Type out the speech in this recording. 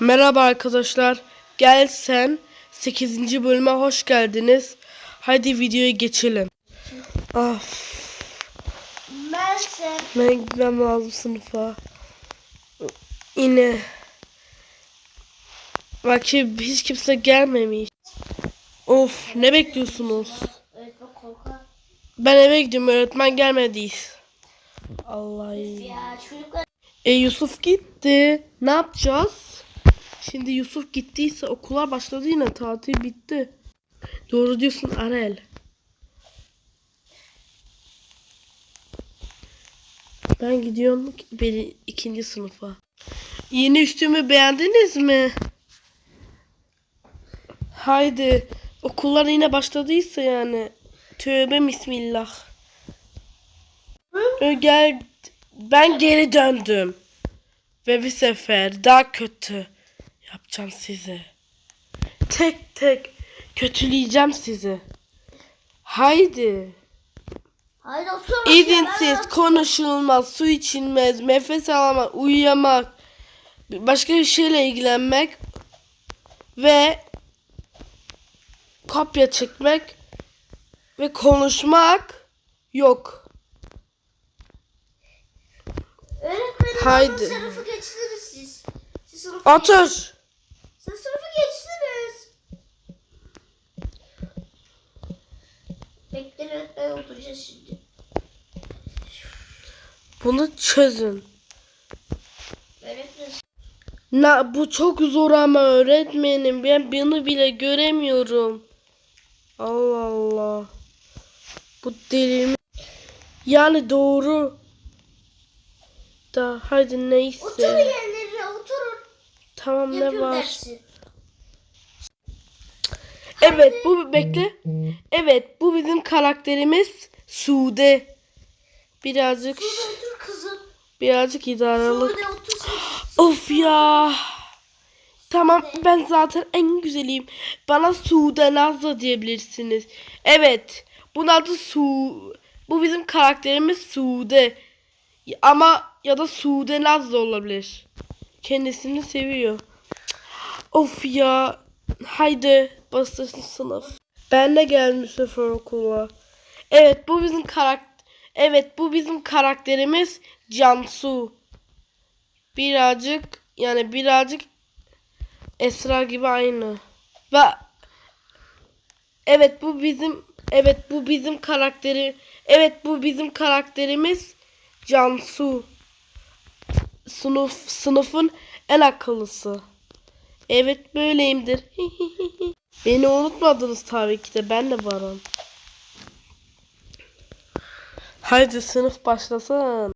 Merhaba arkadaşlar. Gel sen 8. bölüme hoş geldiniz. Hadi videoya geçelim. Of, Merse. ben gitmem lazım sınıfa. Yine. Bakayım hiç kimse gelmemiş. Of ne bekliyorsunuz? Bak. Ben eve gidiyorum öğretmen gelmediyse. Allah Ya çocuklar. E Yusuf gitti. Ne yapacağız? Şimdi Yusuf gittiyse okullar başladı yine tatil bitti. Doğru diyorsun Arel. Ben gidiyorum bir ikinci sınıfa. Yeni üstümü beğendiniz mi? Haydi. Okullar yine başladıysa yani. Tövbe bismillah. Ö, Gel. Ben geri döndüm. Ve bir sefer daha kötü yapacağım sizi. Tek tek kötüleyeceğim sizi. Haydi. Haydi otur. İzinsiz konuşulmaz, su içilmez, nefes almak, uyuyamak, başka bir şeyle ilgilenmek ve kopya çekmek ve konuşmak yok. Öğretmenim Haydi. Sınıfı geçtiniz siz. Siz sınıfı Otur. Siz sınıfı geçtiniz. Öğretmen oturacağız şimdi. Bunu çözün. Öğretmen. Na, bu çok zor ama öğretmenim. Ben bunu bile göremiyorum. Allah Allah. Bu delirme. Yani doğru. Da hadi neyse. yerlerine oturun. Tamam ne Yapıyorum var? dersi. Evet bu bekle. Evet bu bizim karakterimiz Sude. Birazcık Sude kızım. birazcık idaralı. Sude otur. Of ya. Tamam ben zaten en güzeliyim. Bana Sude Nazlı diyebilirsiniz. Evet. Bunun adı Su. Bu bizim karakterimiz Sude. Ama ya da Sude Nazlı olabilir. Kendisini seviyor. Of ya. Haydi bastırsın sınıf. Ben de geldim sefer okula. Evet bu bizim karakter. Evet bu bizim karakterimiz Cansu birazcık yani birazcık Esra gibi aynı. Ve evet bu bizim evet bu bizim karakteri evet bu bizim karakterimiz Cansu. Sınıf sınıfın en akıllısı. Evet böyleyimdir. Beni unutmadınız tabii ki de ben de varım. Haydi sınıf başlasın.